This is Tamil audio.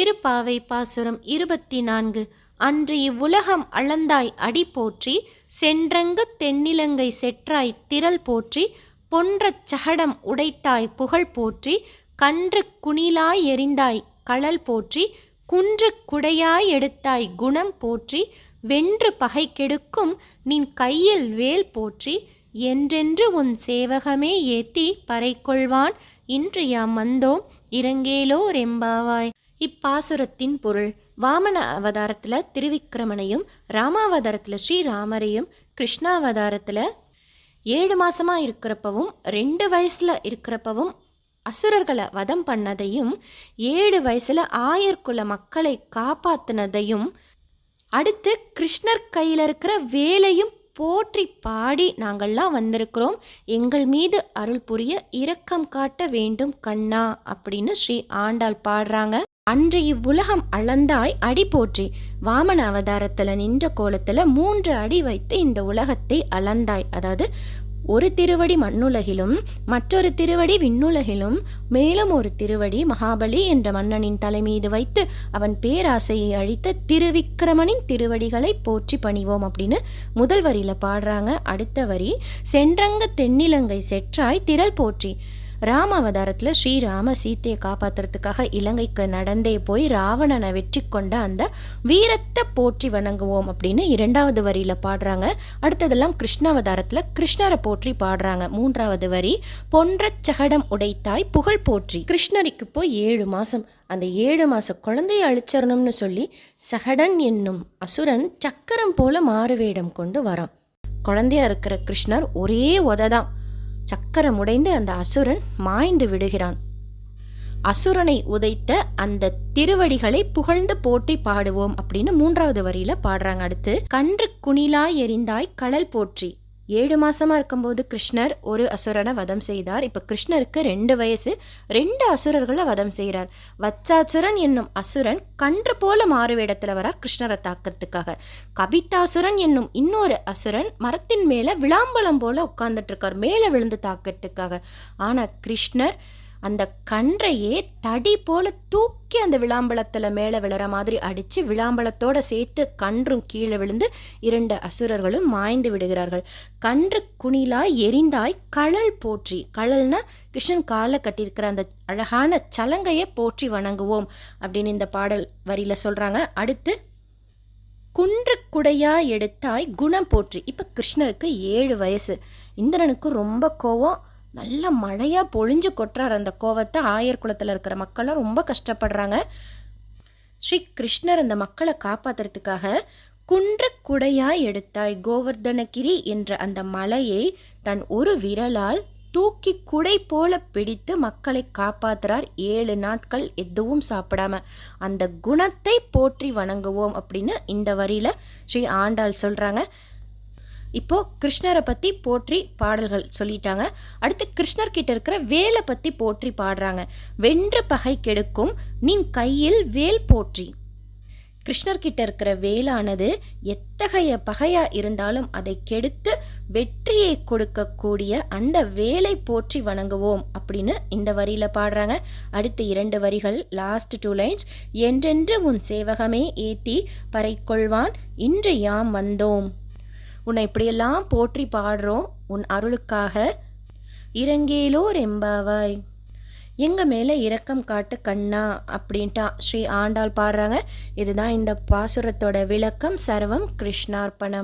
திருப்பாவை பாசுரம் இருபத்தி நான்கு அன்று இவ்வுலகம் அளந்தாய் அடி போற்றி சென்றங்க தென்னிலங்கை செற்றாய் திரள் போற்றி பொன்றச் சகடம் உடைத்தாய் புகழ் போற்றி கன்று குணிலாய் எரிந்தாய் களல் போற்றி குன்று குடையாய் எடுத்தாய் குணம் போற்றி வென்று பகை கெடுக்கும் நின் கையில் வேல் போற்றி என்றென்று உன் சேவகமே ஏத்தி பறைக்கொள்வான் இன்று யாம் வந்தோம் இரங்கேலோ ரெம்பாவாய். இப்பாசுரத்தின் பொருள் வாமன அவதாரத்தில் திருவிக்கிரமனையும் ராமாவதாரத்தில் ஸ்ரீராமரையும் கிருஷ்ணாவதாரத்தில் ஏழு மாதமாக இருக்கிறப்பவும் ரெண்டு வயசில் இருக்கிறப்பவும் அசுரர்களை வதம் பண்ணதையும் ஏழு வயசில் ஆயர்குல மக்களை காப்பாத்தினதையும் அடுத்து கிருஷ்ணர் கையில் இருக்கிற வேலையும் போற்றி பாடி நாங்கள்லாம் வந்திருக்கிறோம். எங்கள் மீது அருள் புரிய இரக்கம் காட்ட வேண்டும் கண்ணா அப்படின்னு ஸ்ரீ ஆண்டாள் பாடுறாங்க. அன்று இவ்வுலகம் அளந்தாய் அடி போற்றி. வாமன அவதாரத்தில் நின்ற கோலத்தில் மூன்று அடி வைத்து இந்த உலகத்தை அளந்தாய். அதாவது ஒரு திருவடி மண்ணுலகிலும் மற்றொரு திருவடி விண்ணுலகிலும் மேலும் ஒரு திருவடி மகாபலி என்ற மன்னனின் தலைமீது வைத்து அவன் பேராசையை அழித்த திருவிக்கிரமனின் திருவடிகளை போற்றி பணிவோம் அப்படின்னு முதல் வரியில் பாடுறாங்க. அடுத்த வரி சென்றங்க தென்னிலங்கை செற்றாய் திரள் போற்றி. ராம அவதாரத்தில் ஸ்ரீராம சீத்தையை காப்பாற்றுறதுக்காக இலங்கைக்கு நடந்தே போய் ராவணனை வெற்றி கொண்ட அந்த வீரத்தை போற்றி வணங்குவோம் அப்படின்னு இரண்டாவது வரியில் பாடுறாங்க. அடுத்ததெல்லாம் கிருஷ்ணாவதாரத்தில் கிருஷ்ணரை போற்றி பாடுறாங்க. மூன்றாவது வரி பொன்ற சகடம் உடைத்தாய் புகழ் போற்றி. கிருஷ்ணருக்கு போய் ஏழு மாதம் அந்த ஏழு மாத குழந்தையை அழிச்சிடணும்னு சொல்லி சகடன் என்னும் அசுரன் சக்கரம் போல மாறுவேடம் கொண்டு வரான். குழந்தையா இருக்கிற கிருஷ்ணர் ஒரே உதை தான் உடைந்து அந்த அசுரன் மாய்ந்து விடுகிறான். அசுரனை உதைத்த அந்த திருவடிகளை புகழ்ந்து போற்றி பாடுவோம் அப்படின்னு மூன்றாவது வரியில பாடுறாங்க. அடுத்து கன்று குணிலாய் எரிந்தாய் கடல் போற்றி. ஏழு மாசமா இருக்கும்போது கிருஷ்ணர் ஒரு அசுரனை வதம் செய்தார். இப்போ கிருஷ்ணருக்கு ரெண்டு வயசு ரெண்டு அசுரர்களை வதம் செய்கிறார் வச்சாசுரன் என்னும் அசுரன் கன்று போல மாறு வேடத்தில் வரார் கிருஷ்ணரை தாக்கிறதுக்காக. கவிதாசுரன் என்னும் இன்னொரு அசுரன் மரத்தின் மேலே விளாம்பலம் போல உட்கார்ந்துட்டு இருக்கார் மேலே விழுந்து தாக்கிறதுக்காக. ஆனால் கிருஷ்ணர் அந்த கன்றையே தடி போல தூக்கி அந்த விளாம்பலத்தில் மேலே விழற மாதிரி அடித்து விளாம்பழத்தோடு சேர்த்து கன்றும் கீழே விழுந்து இரண்டு அசுரர்களும் மாய்ந்து விடுகிறார்கள். கன்று குணிலாய் எரிந்தாய் கழல் போற்றி. கழல்னா கிருஷ்ணன் காலை கட்டியிருக்கிற அந்த அழகான சலங்கையை போற்றி வணங்குவோம் அப்படின்னு இந்த பாடல் வரியில் சொல்கிறாங்க அடுத்து குன்று குடையா எடுத்தாய் குணம் போற்றி. இப்போ கிருஷ்ணருக்கு ஏழு வயசு. இந்திரனுக்கு ரொம்ப கோவம். நல்ல மழையாக பொழிஞ்சு கொட்டுறார் அந்த கோவத்தை ஆயர் குளத்தில் இருக்கிற மக்கள்லாம் ரொம்ப கஷ்டப்படுறாங்க. ஸ்ரீ கிருஷ்ணர் அந்த மக்களை காப்பாத்துறதுக்காக குன்ற குடையாய் எடுத்தாய் கோவர்தனகிரி என்ற அந்த மலையை தன் ஒரு விரலால் தூக்கி குடை போல பிடித்து மக்களை காப்பாத்துறார். ஏழு நாட்கள் எதுவும் சாப்பிடாம அந்த குணத்தை போற்றி வணங்குவோம் அப்படின்னு இந்த வரியில ஸ்ரீ ஆண்டாள் சொல்றாங்க. இப்போது கிருஷ்ணரை பற்றி போற்றி பாடல்கள் சொல்லிட்டாங்க. அடுத்து கிருஷ்ணர்கிட்ட இருக்கிற வேலை பற்றி போற்றி பாடுறாங்க. வென்று பகை கெடுக்கும் நீ கையில் வேல் போற்றி. கிருஷ்ணர்கிட்ட இருக்கிற வேலானது எத்தகைய பகையா இருந்தாலும் அதை கெடுத்து வெற்றியை கொடுக்கக்கூடிய அந்த வேலை போற்றி வணங்குவோம் அப்படின்னு இந்த வரியில பாடுறாங்க. அடுத்த இரண்டு வரிகள் லாஸ்ட் டூ லைன்ஸ் என்றென்று உன் சேவகமே ஏத்தி பறைக்கொள்வான் இன்று யாம் வந்தோம். உன்னை இப்படியெல்லாம் போற்றி பாடுறோம் உன் அருளுக்காக. இறங்கேலோர் எம்பாவாய் எங்கள் மேலே இரக்கம் காட்டு கண்ணா? அப்படின்ட்டா ஸ்ரீ ஆண்டாள் பாடுறாங்க. இதுதான் இந்த பாசுரத்தோட விளக்கம் சர்வம் கிருஷ்ணார்ப்பணம்.